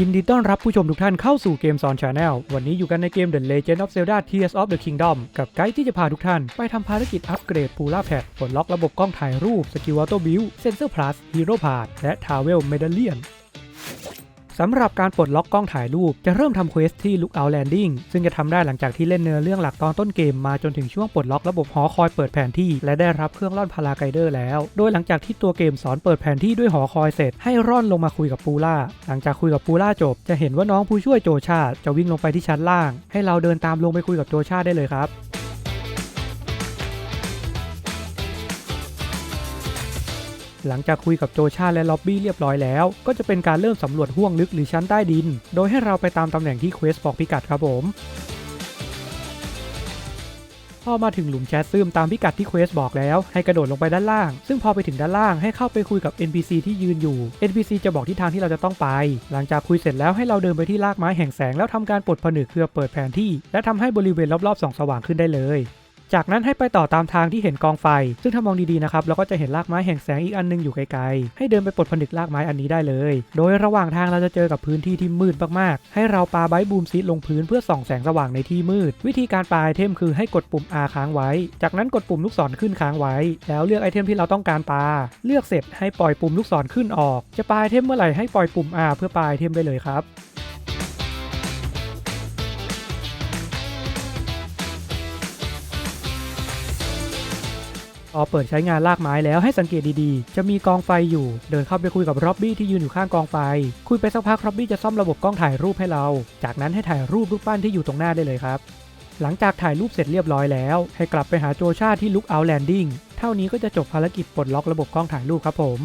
ยินดีต้อนรับผู้ชมทุกท่านเข้าสู่เกมซอนชาแนลวันนี้อยู่กันในเกม The Legend of Zelda Tears of the Kingdom กับไกด์ที่จะพาทุกท่านไปทำภารกิจอัปเกรดพูล่าแพดปลดล็อกระบบกล้องถ่ายรูปสกิลออโต้บิวเซนเซอร์พลัสฮีโร่พาดและทาวเวลเมดัลเลียน สำหรับการปลดล็อกกล้องถ่ายรูปจะเริ่มทำเควสที่ Lookout Landing ซึ่งจะทำได้หลังจากที่เล่นเนื้อเรื่องหลักตอนต้นเกมมาจนถึงช่วงปลดล็อกระบบหอคอยเปิดแผนที่ และได้รับเครื่องร่อนพาราไกเดอร์แล้ว โดยหลังจากที่ตัวเกมสอนเปิดแผนที่ด้วยหอคอยเสร็จ ให้ร่อนลงมาคุยกับปูล่า หลังจากคุยกับปูล่าจบ จะเห็นว่าน้องผู้ช่วยโจชาจะวิ่งลงไปที่ชั้นล่าง ให้เราเดินตามลงไปคุยกับโจชาได้เลยครับ หลังจากคุยกับโจชาและล็อบบี้เรียบร้อยแล้ว ก็จะเป็นการเริ่มสำรวจห้วงลึกหรือชั้นใต้ดิน โดยให้เราไปตามตำแหน่งที่เควสบอกพิกัดครับผมพอมาถึงหลุมแชทซึมตามพิกัดที่เควสบอกแล้ว ให้กระโดดลงไปด้านล่าง ซึ่งพอไปถึงด้านล่างให้เข้าไปคุยกับ NPC ที่ยืนอยู่ NPC จะบอกทิศทางที่เราจะต้องไป หลังจากคุยเสร็จแล้วให้เราเดินไปที่ลากไม้แห่งแสงแล้วทำการปลดผนึกเพื่อเปิดแผนที่ และทำให้บริเวณรอบๆส่องสว่างขึ้นได้เลย จากนั้นให้ไปต่อตามทางที่เห็นกองไฟ ซึ่งถ้ามองดีๆนะครับเราก็จะเห็นรากไม้แห่งแสงอีกอันนึงอยู่ไกลๆ ให้เดินไปปลดผนึกรากไม้อันนี้ได้เลย โดยระหว่างทางเราจะเจอกับพื้นที่ที่มืดมากๆ ให้เราปาไบบูมซีดลงพื้นเพื่อส่องแสงสว่างในที่มืด วิธีการปาไอเทมคือให้กดปุ่ม R ค้างไว้ จากนั้นกดปุ่มลูกศรขึ้นค้างไว้ แล้วเลือกไอเทมที่เราต้องการปา เลือกเสร็จให้ปล่อยปุ่มลูกศรขึ้นออก จะปาไอเทมเมื่อไหร่ให้ปล่อยปุ่ม R เพื่อปาไอเทมได้เลยครับ พอเปิดใช้งานลากไม้แล้วให้สังเกตดีๆ จะมีกองไฟอยู่ เดินเข้าไปคุยกับร็อบบี้ที่ยืนอยู่ข้างกองไฟ คุยไปสักพักร็อบบี้จะซ่อมระบบกล้องถ่ายรูปให้เรา จากนั้นให้ถ่ายรูปรูปปั้นที่อยู่ตรงหน้าได้เลยครับ หลังจากถ่ายรูปเสร็จเรียบร้อยแล้ว ให้กลับไปหาโจชาที่ลุกเอาแลนดิ้ง เท่านี้ก็จะจบภารกิจปลดล็อกระบบกล้องถ่ายรูปครับผม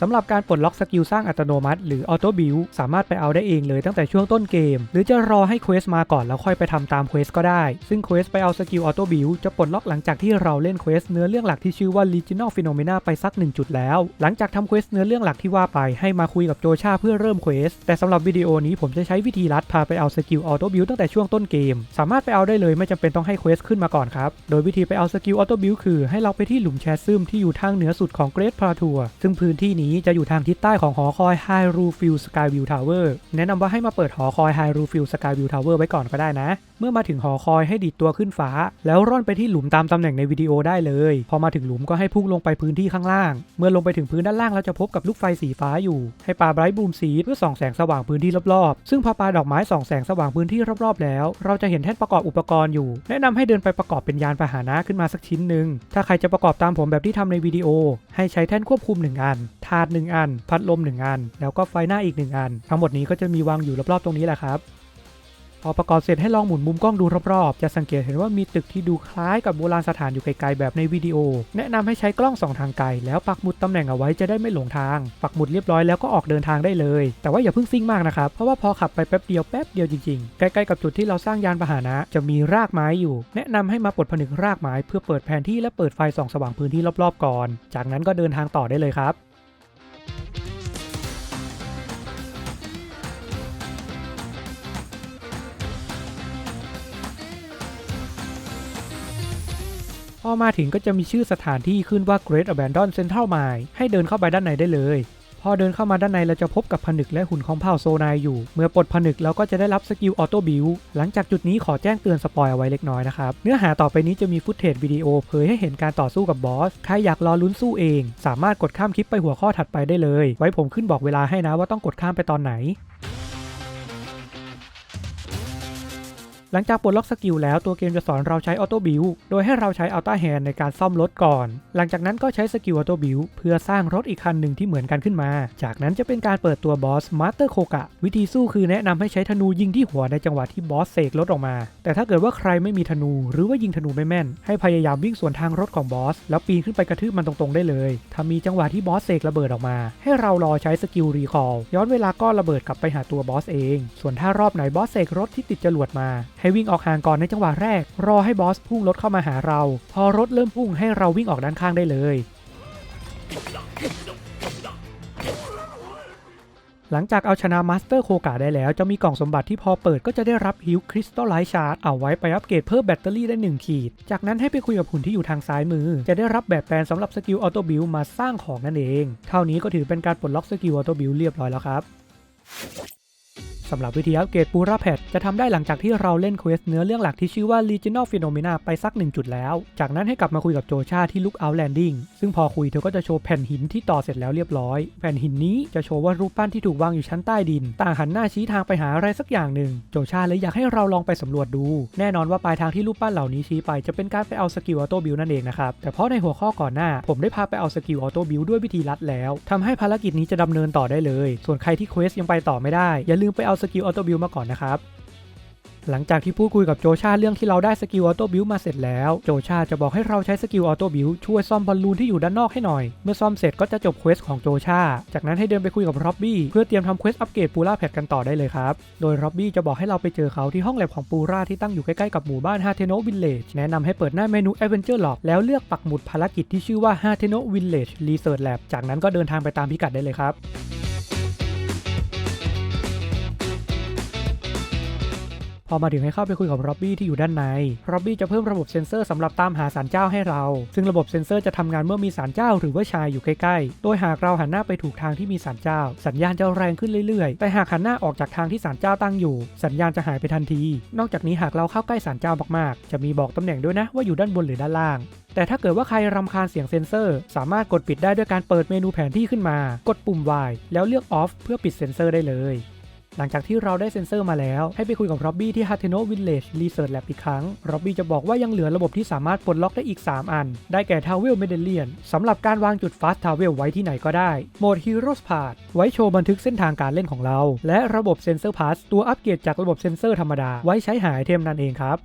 สำหรับการปลดล็อกสกิลสร้างอัตโนมัติ หรือออโต้บิวสามารถไปเอาได้เองเลยตั้งแต่ช่วงต้นเกม หรือจะรอให้เควสมาก่อนแล้วค่อยไปทำตามเควสก็ได้ ซึ่งเควสไปเอาสกิลออโต้บิวจะปลดล็อกหลังจากที่เราเล่นเควสเนื้อเรื่องหลักที่ชื่อว่า Regional Phenomena ไปสักหนึ่งจุดแล้ว หลังจากทำเควสเนื้อเรื่องหลักที่ว่าไปให้มาคุยกับโจชาเพื่อเริ่มเควสแต่สำหรับวิดีโอนี้ผมจะใช้วิธีลัดพาไปเอาสกิลออโต้บิวตั้งแต่ช่วงต้นเกม สามารถไปเอาได้เลยไม่จำเป็นต้องให้เควสขึ้นมาก่อนครับโดยวิธีไปเอาสกิลออโต้บิวคือให้เราไปที่หลุมแชซึมที่อยู่ทางเหนือสุดของเกรทพาทัวซึ่งพื้นที่นี้จะอยู่ทางทิศใต้ของหอคอย High Roof View Sky View Tower แนะนำว่าให้มาเปิดหอคอย High Roof View Sky View Tower ไว้ก่อนก็ได้นะ เมื่อมาถึงหอคอยให้ดีดตัวขึ้นฟ้า แล้วร่อนไปที่หลุมตามตำแหน่งในวิดีโอได้เลย พอมาถึงหลุมก็ให้พุ่งลงไปพื้นที่ข้างล่าง เมื่อลงไปถึงพื้นด้านล่างเราจะพบกับลูกไฟสีฟ้าอยู่ ให้ปาไบรท์บูมซีเพื่อส่องแสงสว่างพื้นที่รอบๆ ซึ่งพอปาดอกไม้ส่องแสงสว่างพื้นที่รอบๆ แล้ว เราจะเห็นแท่นประกอบอุปกรณ์อยู่ แนะนำให้เดินไปประกอบเป็นยานพาหนะขึ้นมาสักชิ้นหนึ่งถ้าใครจะประกอบตามผมแบบที่ทำในวิดีโอ ให้ใช้แท่นควบคุมหนึ่งอันถาดหนึ่งอัน พัดลมหนึ่งอัน แล้วก็ไฟหน้าอีกหนึ่งอัน ทั้งหมดนี้ก็จะมีวางอยู่รอบๆตรงนี้แหละครับพอประกอบเสร็จให้ลองหมุนมุมกล้องดูรอบๆ จะสังเกตเห็นว่ามีตึกที่ดูคล้ายกับโบราณสถานอยู่ไกลๆแบบในวิดีโอ แนะนำให้ใช้กล้องสองทางไกล แล้วปักหมุดตำแหน่งเอาไว้จะได้ไม่หลงทาง ปักหมุดเรียบร้อยแล้วก็ออกเดินทางได้เลย แต่ว่าอย่าเพิ่งซิ่งมากนะครับ เพราะว่าพอขับไปแป๊บเดียวแป๊บเดียวจริงๆ ใกล้ๆกับจุดที่เราสร้างยานพาหนะ จะมีรากไม้อยู่ แนะนำให้มาปลดผนึกรากไม้เพื่อเปิดแผนที่และเปิดไฟส่องสว่างพื้นที่รอบๆก่อน จากนั้นก็เดินทางต่อได้เลยครับ อมาถึงก็จะมีชื่อสถานที่ขึ้นว่า Great Abandon Central Mine ให้เดินเข้าไปด้านในได้เลย พอเดินเข้ามาด้านในเราจะพบกับผนึกและหุ่นของเผ่าโซนายอยู่ เมื่อปลดผนึกเราก็จะได้รับสกิลออโต้บิวหลังจากจุดนี้ขอแจ้งเตือนสปอยเอาไว้เล็กน้อยนะครับ เนื้อหาต่อไปนี้จะมีฟุตเทจวิดีโอเผยให้เห็นการต่อสู้กับบอส ใครอยากรอลุ้นสู้เอง สามารถกดข้ามคลิปไปหัวข้อถัดไปได้เลย ไว้ผมขึ้นบอกเวลาให้นะว่าต้องกดข้ามไปตอนไหน หลังจากปลดล็อกสกิลแล้วตัวเกมจะสอนเราใช้ออโต้บิวโดยให้เราใช้อัลต้าแฮนในการซ่อมรถก่อน หลังจากนั้นก็ใช้สกิลออโต้บิวเพื่อสร้างรถอีกคันหนึ่งที่เหมือนกันขึ้นมา จากนั้นจะเป็นการเปิดตัวบอสมาสเตอร์โคกะวิธีสู้คือแนะนำให้ใช้ธนูยิงที่หัวในจังหวะที่บอสเสกรถออกมา แต่ถ้าเกิดว่าใครไม่มีธนู หรือว่ายิงธนูไม่แม่น ให้พยายามวิ่งสวนทางรถของบอสแล้วปีนขึ้นไปกระทืบมันตรงๆได้เลย ถ้ามีจังหวะที่บอสเสกระเบิดออกมา ให้เรารอใช้สกิลรีคอลย้อนเวลาก็ระเบิดกลับไปหาตัวบอสเอง ส่วนถ้ารอบไหนบอสเสกรถที่ติดจรวดมาให้วิ่งออกห่างก่อนในจังหวะแรก รอให้บอสพุ่งรถเข้ามาหาเรา พอรถเริ่มพุ่งให้เราวิ่งออกด้านข้างได้เลย หลังจากเอาชนะมาสเตอร์โคกาได้แล้ว จะมีกล่องสมบัติที่พอเปิดก็จะได้รับฮิวคริสตัลไลท์ชาร์ดเอาไว้ไปอัปเกรดเพิ่มแบตเตอรี่ได้ 1 ขีด จากนั้นให้ไปคุยกับหุ่นที่อยู่ทางซ้ายมือ จะได้รับแบบแปลนสำหรับสกิลออโต้บิลมาสร้างของนั่นเอง เท่านี้ก็ถือเป็นการปลดล็อกสกิลออโต้บิลเรียบร้อยแล้วครับ สำหรับวิธีอัปเกรดปูราแพดจะทำได้หลังจากที่เราเล่นเควสเนื้อเรื่องหลักที่ชื่อว่า Regional Phenomena ไปสักหนึ่งจุดแล้ว จากนั้นให้กลับมาคุยกับโจชาที่ Lookout Landing ซึ่งพอคุยเธอก็จะโชว์แผ่นหินที่ต่อเสร็จแล้วเรียบร้อย แผ่นหินนี้จะโชว์ว่ารูปปั้นที่ถูกวางอยู่ชั้นใต้ดิน ต่างหันหน้าชี้ทางไปหาอะไรสักอย่างหนึ่ง โจชาเลยอยากให้เราลองไปสำรวจดู แน่นอนว่าปลายทางที่รูปปั้นเหล่านี้ชี้ไปจะเป็นการไปเอาสกิลออโต้บิลนั่นเองนะครับแต่เพราะในหัวข้อก่อนหน้า ผมได้พาไปเอาสกิลออโต้บิลด้วยวิธีลัดแล้วทำให้ภารกิจนี้จะดำเนินต่อได้เลย ส่วนใครที่เควสยังไปต่อไม่ได้อย่าลืมไปเอาสกิลออโต้บิลมาก่อนนะครับ หลังจากที่พูดคุยกับโจชาเรื่องที่เราได้สกิลออโต้บิลมาเสร็จแล้ว โจชาจะบอกให้เราใช้สกิลออโต้บิลช่วยซ่อมบอลลูนที่อยู่ด้านนอกให้หน่อย เมื่อซ่อมเสร็จก็จะจบเควสของโจชา จากนั้นให้เดินไปคุยกับร็อบบี้เพื่อเตรียมทำเควสอัปเกรดปูล่าแพดกันต่อได้เลยครับ โดยร็อบบี้จะบอกให้เราไปเจอเขาที่ห้องแลบของปูราที่ตั้งอยู่ใกล้ๆกับหมู่บ้านฮาเทโนวิลเลจแนะนำให้เปิดหน้าเมนู Adventure Log แล้วเลือกปักหมุดภารกิจที่ชื่อว่า h a t e n o Village Research Lab จากนั้นก็เดินทางไปตามพิกัดได้เลยครับ พอมาถึงให้เข้าไปคุยกับร็อบบี้ที่อยู่ด้านในร็อบบี้จะเพิ่มระบบเซ็นเซอร์สำหรับตามหาสารเจ้าให้เรา ซึ่งระบบเซ็นเซอร์จะทำงานเมื่อมีสารเจ้าหรือว่าชายอยู่ใกล้ๆ โดยหากเราหันหน้าไปถูกทางที่มีสารเจ้า สัญญาณจะแรงขึ้นเรื่อยๆ แต่หากหันหน้าออกจากทางที่สารเจ้าตั้งอยู่ สัญญาณจะหายไปทันที นอกจากนี้หากเราเข้าใกล้สารเจ้ามากๆ จะมีบอกตำแหน่งด้วยนะว่าอยู่ด้านบนหรือด้านล่างแต่ถ้าเกิดว่าใครรำคาญเสียงเซ็นเซอร์ สามารถกดปิดได้ด้วยการเปิดเมนูแผนที่ขึ้นมา กดปุ่ม Y แล้วเลือก Off เพื่อปิดเซ็นเซอร์ได้เลย หลังจากที่เราได้เซ็นเซอร์มาแล้ว ให้ไปคุยกับร็อบบี้ที่ h a t e n o Village Research Lab อีกครั้งร็อบบี้จะบอกว่ายังเหลือระบบที่สามารถปลดล็อกได้อีก 3 อัน ได้แก่ t a w e l Medallion สำหรับการวางจุด Fast Travel ไว้ที่ไหนก็ได้ โหมด Heroes Path ไว้โชว์บันทึกเส้นทางการเล่นของเรา และระบบ Sensor Pass ตัวอัปเกรดจากระบบเซนเซอร์ธรรมดาไว้ใช้หาไอเทมนั่นเองครับ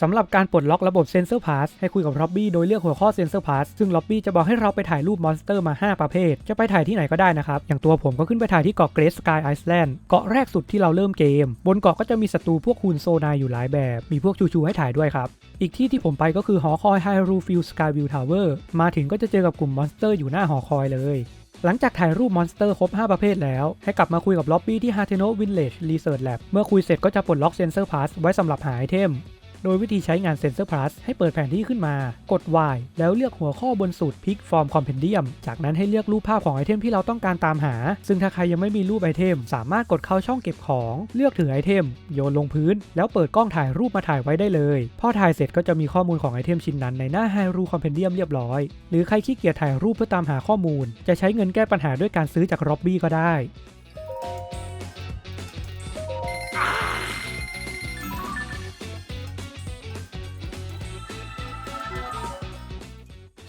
สำหรับการปลดล็อกระบบ Sensor Pass ให้คุยกับ r o b b y โดยเลือกหัวข้อ Sensor Pass ซึ่ง r o b b y จะบอกให้เราไปถ่ายรูปมอนสเตอร์มา 5 ประเภท จะไปถ่ายที่ไหนก็ได้นะครับ อย่างตัวผมก็ขึ้นไปถ่ายที่เกาะ Great Sky Island เกาะแรกสุดที่เราเริ่มเกม บนเกาะก็จะมีศัตรูพวกคูนโซนายอยู่หลายแบบ มีพวกชูชูให้ถ่ายด้วยครับ อีกที่ที่ผมไปก็คือหอคอย Hyrule Field Skyview Tower มาถึงก็จะเจอกับกลุ่มมอนสเตอร์อยู่หน้าหอคอยเลยหลังจากถ่ายรูปมอนสเตอร์ครบ 5 ประเภทแล้ว ให้กลับมาคุยกับล็อบบี้ที่ h a t e n o Village Research Lab เมื่อคุยเสร็จก็จะปลดล็อก Sensor Pass ไว้สำหรับหาไอเทม โดยวิธีใช้งาน Sensor Plus ให้เปิดแผนที่ขึ้นมา กด Y แล้วเลือกหัวข้อบนสุด Pick From Compendium จากนั้นให้เลือกรูปภาพของไอเทมที่เราต้องการตามหา ซึ่งถ้าใครยังไม่มีรูปไอเทม สามารถกดเข้าช่องเก็บของ เลือกถือไอเทม โยนลงพื้น แล้วเปิดกล้องถ่ายรูปมาถ่ายไว้ได้เลย พอถ่ายเสร็จก็จะมีข้อมูลของไอเทมชิ้นนั้นในหน้า Hyrule Compendium เรียบร้อย หรือใครขี้เกียจถ่ายรูปเพื่อตามหาข้อมูล จะใช้เงินแก้ปัญหาด้วยการซื้อจาก Robby ก็ได้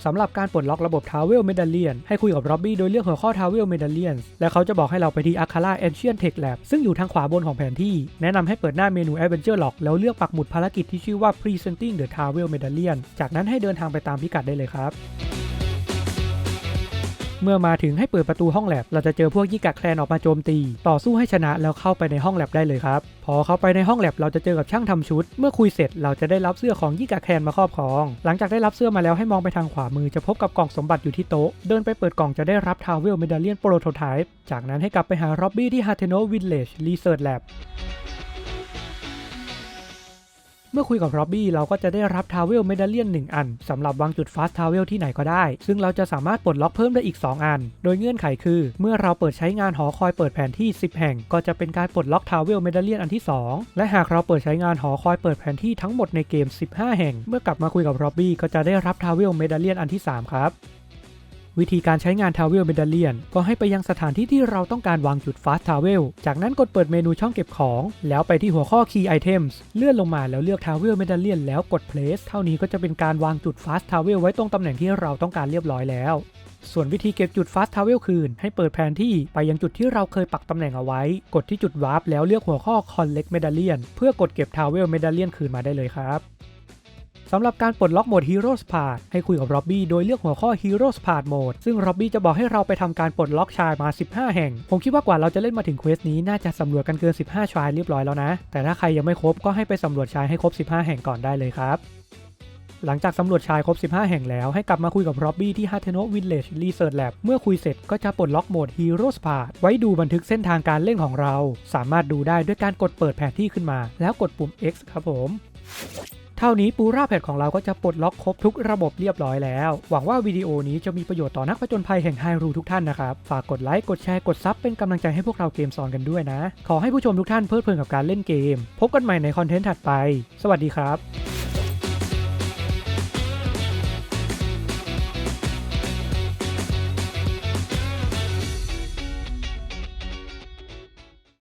สำหรับการปลดล็อกระบบทาวเวลเมดาเลียนให้คุยกับโรบบี้โดยเลือกหัวข้อทาวเวลเมดาเลียนและเขาจะบอกให้เราไปที่อาคาร่าแอนเชียนเทคแลบซึ่งอยู่ทางขวาบนของแผนที่ แนะนำให้เปิดหน้าเมนู Adventure Log แล้วเลือกปักหมุดภารกิจที่ชื่อว่า Presenting the Travel Medallion จากนั้นให้เดินทางไปตามพิกัดได้เลยครับ เมื่อมาถึงให้เปิดประตูห้องแลบ เราจะเจอพวกยิกะแคลนออกมาโจมตี ต่อสู้ให้ชนะแล้วเข้าไปในห้องแลบได้เลยครับ พอเข้าไปในห้องแลบเราจะเจอกับช่างทำชุด เมื่อคุยเสร็จเราจะได้รับเสื้อของยิกะแคลนมาครอบครอง หลังจากได้รับเสื้อมาแล้วให้มองไปทางขวามือจะพบกับกล่องสมบัติอยู่ที่โต๊ะ เดินไปเปิดกล่องจะได้รับทาวเวลเมดัลเลียนโปรโตไทป์จากนั้นให้กลับไปหาร็อบบี้ที่ฮาเทโนวิลเลจรีเสิร์ชแลบ มื่อคุยกับร็อบบี้เราก็จะได้รับทาวเวลเมดัลเลียน1อันสำหรับวางจุดฟาสทาวเวลที่ไหนก็ได้ ซึ่งเราจะสามารถปลดล็อกเพิ่มได้อีก 2 อัน โดยเงื่อนไขคือ เมื่อเราเปิดใช้งานหอคอยเปิดแผนที่ 10 แห่ง ก็จะเป็นการปลดล็อกทาวเวลเมดัลเลียนอันที่ 2 และหากเราเปิดใช้งานหอคอยเปิดแผนที่ทั้งหมดในเกม 15 แห่ง เมื่อกลับมาคุยกับร็อบบี้ก็จะได้รับทาวเวลเมดัลเลียนอันที่ 3 ครับ วิธีการใช้งาน t าวเวลเมดัลเลียนก็ให้ไปยังสถานที่ที่เราต้องการวางจุด Fast Travel จากนั้นกดเปิดเมนูช่องเก็บของ แล้วไปที่หัวข้อ Key Items เลื่อนลงมาแล้วเลือก t าวเวลเมดัลเลียนแล้วกด Place เท่านี้ก็จะเป็นการวางจุด Fast Travel ไว้ตรงตำแหน่งที่เราต้องการเรียบร้อยแล้วส่วนวิธีเก็บจุด Fast Travel คืน ให้เปิดแผนที่ไปยังจุดที่เราเคยปักตำแหน่งเอาไว้ กดที่จุด Warp แล้วเลือกหัวข้อ Collect Medallion เพื่อกดเก็บ Travel Medallion คืนมาได้เลยครับ สำหรับการปลดล็อกโหมด Heroes Path ให้คุยกับร็อบบี้โดยเลือกหัวข้อ Heroes Path Mode ซึ่งร็อบบี้จะบอกให้เราไปทำการปลดล็อกชายมา 15 แห่ง ผมคิดว่ากว่าเราจะเล่นมาถึงเควสนี้น่าจะสำรวจกันเกิน 15 ชายเรียบร้อยแล้วนะ แต่ถ้าใครยังไม่ครบก็ให้ไปสำรวจชายให้ครบ 15 แห่งก่อนได้เลยครับหลังจากสำรวจชายครบ 15 แห่งแล้วให้กลับมาคุยกับร็อบบี้ที่ h a t e n o Village Research Lab เมื่อคุยเสร็จก็จะปลดล็อกโหมด Hero Spot ไว้ดูบันทึกเส้นทางการเล่นของเรา สามารถดูได้ด้วยการกดเปิดแผนที่ขึ้นมา แล้วกดปุ่ม X ครับผม เท่านี้ปูราแพดของเราก็จะปลดล็อกครบทุกระบบเรียบร้อยแล้ว หวังว่าวิดีโอนี้จะมีประโยชน์ต่อนักผจญภัยแห่งไฮรูทุกท่านนะครับ ฝากกดไลค์ กดแชร์ กดซับเป็นกำลังใจให้พวกเราเกมซอนกันด้วยนะ ขอให้ผู้ชมทุกท่านเพลิดเพลินกับการเล่นเกม พบกันใหม่ในคอนเทนต์ถัดไป สวัสดีครับ